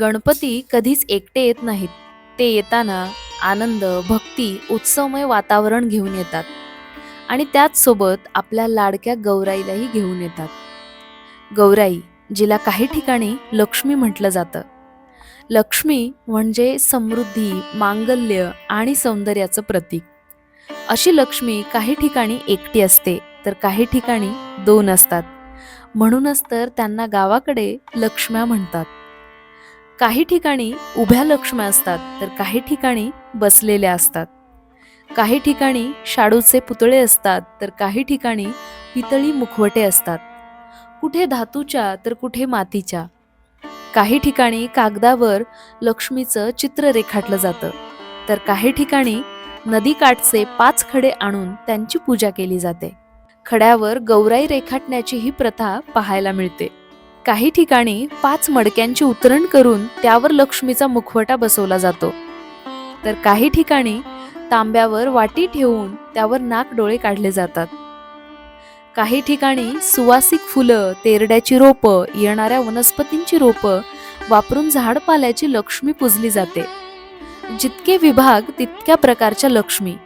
गणपती कधीच एकटे येत नाहीत. ते येताना आनंद भक्ती उत्सवमय वातावरण घेऊन येतात. आणि त्याचसोबत आपल्या लाडक्या गौराईलाही घेऊन येतात. गौराई जिला काही ठिकाणी लक्ष्मी म्हटलं जातं. लक्ष्मी म्हणजे समृद्धी मांगल्य आणि सौंदर्याचं प्रतीक. अशी लक्ष्मी काही ठिकाणी एकटी असते तर काही ठिकाणी दोन असतात. म्हणूनच तर त्यांना गावाकडे लक्ष्म्या म्हणतात. काही ठिकाणी उभ्या लक्ष्म्या असतात तर काही ठिकाणी बसलेल्या असतात. काही ठिकाणी शाडूचे पुतळे असतात तर काही ठिकाणी पितळी मुखवटे असतात. कुठे धातूच्या तर कुठे मातीच्या. काही ठिकाणी कागदावर लक्ष्मीचं चित्र रेखाटलं जातं तर काही ठिकाणी नदीकाठचे पाच खडे आणून त्यांची पूजा केली जाते. खड्यावर गौराई रेखाटण्याची ही प्रथा पाहायला मिळते. काही ठिकाणी पाच मडक्यांची उतरण करून त्यावर लक्ष्मीचा मुखवटा बसवला जातो. तर काही ठिकाणी तांब्यावर वाटी ठेवून त्यावर नाक डोळे काढले जातात. काही ठिकाणी सुवासिक फुलं तेरड्याची रोपं येणाऱ्या वनस्पतींची रोपं वापरून झाडपाल्याची लक्ष्मी पूजली जाते. जितके विभाग तितक्या प्रकारच्या लक्ष्मी.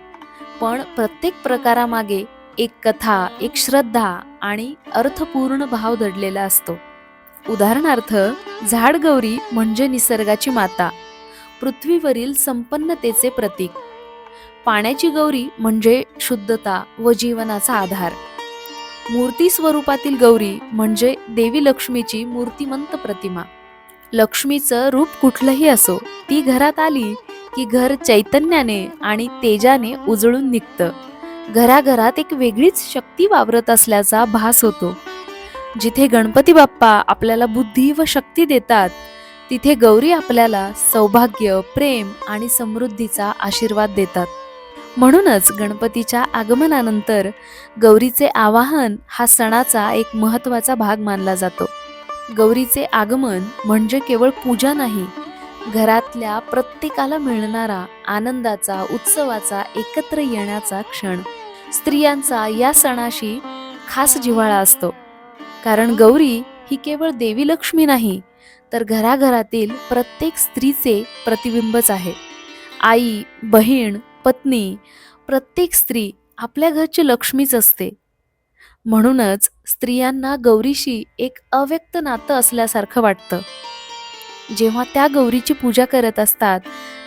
पण प्रत्येक प्रकारामागे एक कथा एक श्रद्धा आणि अर्थपूर्ण भाव दडलेला असतो. उदाहरणार्थ झाडगौरी म्हणजे निसर्गाची माता पृथ्वीवरील संपन्नतेचे प्रतीक. पाण्याची गौरी म्हणजे शुद्धता व जीवनाचा आधार. मूर्ती स्वरूपातील गौरी म्हणजे देवी लक्ष्मीची मूर्तिमंत प्रतिमा. लक्ष्मीचं रूप कुठलंही असो ती घरात आली की घर चैतन्याने आणि तेजाने उजळून निघतं. घराघरात एक वेगळीच शक्ती वावरत असल्याचा भास होतो. जिथे गणपती बाप्पा आपल्याला बुद्धी व शक्ती देतात तिथे गौरी आपल्याला सौभाग्य प्रेम आणि समृद्धीचा आशीर्वाद देतात. म्हणूनच गणपतीच्या आगमनानंतर गौरीचे आवाहन हा सणाचा एक महत्त्वाचा भाग मानला जातो. गौरीचे आगमन म्हणजे केवळ पूजा नाही घरातल्या प्रत्येकाला मिळणारा आनंदाचा उत्सवाचा एकत्र येण्याचा क्षण. स्त्रियांचा या सणाशी खास जिव्हाळा असतो. कारण गौरी ही केवळ देवी लक्ष्मी नाही तर घराघरातील प्रत्येक स्त्रीचे प्रतिबिंबच आहे. आई बहीण पत्नी प्रत्येक स्त्री आपल्या घरची लक्ष्मीच असते. म्हणूनच स्त्रियांना गौरीशी एक अव्यक्त नातं असल्यासारखं वाटतं. जेव्हा त्या गौरीची पूजा करत असतात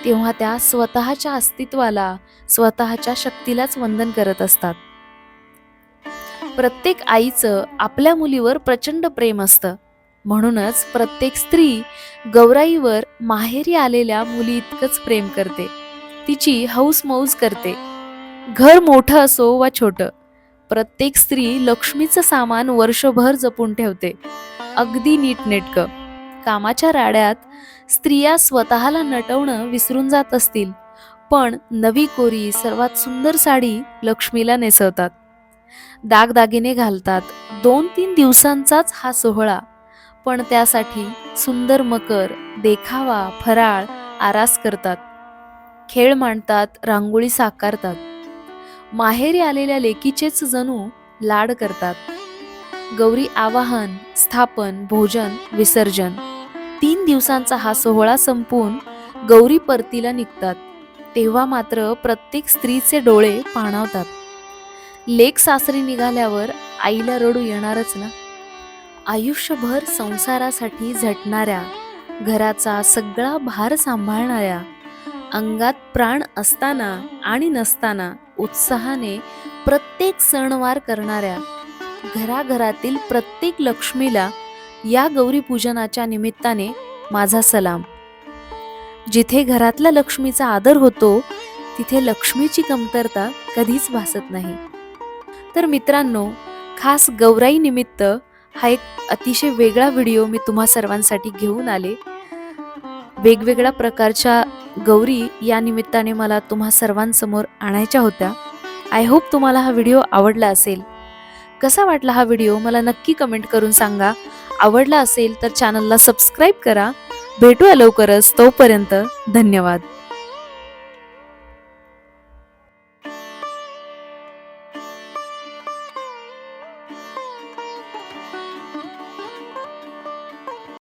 तेव्हा त्या स्वतःच्या अस्तित्वाला स्वतःच्या शक्तीलाच वंदन करत असतात. प्रत्येक आईचं आपल्या मुलीवर प्रचंड प्रेम असतं. म्हणूनच प्रत्येक स्त्री गौराईवर माहेरी आलेल्या मुली इतकंच प्रेम करते. तिची हौस मौज करते. घर मोठं असो वा छोटं प्रत्येक स्त्री लक्ष्मीचं सामान वर्षभर जपून ठेवते. अगदी नीटनेटकं. कामाच्या राड्यात स्त्रिया स्वतःला नटवणं विसरून जात असतील पण नवी कोरी सर्वात सुंदर साडी लक्ष्मीला नेसवतात. दागदागिने घालतात. दोन तीन दिवसांचाच हा सोहळा. पण त्यासाठी सुंदर मकर देखावा फराळ आरास करतात. खेळ मांडतात रांगोळी साकारतात. माहेरी आलेल्या लेकीचेच जणू लाड करतात. गौरी आवाहन स्थापन भोजन विसर्जन. तीन दिवसांचा हा सोहळा संपून गौरी परतीला निघतात. तेव्हा मात्र प्रत्येक स्त्रीचे डोळे पाणावतात. लेक सासरी निघाल्यावर आईला रडू येणारच ना. आयुष्यभर संसारासाठी झटणाऱ्या घराचा सगळा भार सांभाळणाऱ्या अंगात प्राण असताना आणि नसताना उत्साहाने प्रत्येक सणवार करणाऱ्या घराघरातील प्रत्येक लक्ष्मीला या गौरी पूजनाच्या निमित्ताने माझा सलाम. जिथे घरातल्या लक्ष्मीचा आदर होतो तिथे लक्ष्मीची कमतरता कधीच भासत नाही. तर मित्रांनो खास गौराई निमित्त हा एक अतिशय वेगळा व्हिडिओ मी तुम्हा सर्वांसाठी घेऊन आले. वेगवेगळ्या प्रकारच्या गौरी या निमित्ताने मला तुम्हा सर्वांसमोर आणायच्या होत्या. आय होप तुम्हाला हा व्हिडिओ आवडला असेल. कसा वाटला हा व्हिडिओ मला नक्की कमेंट करून सांगा. आवडला असेल तर चॅनलला सबस्क्राईब करा. भेटूया लवकरच तोपर्यंत धन्यवाद.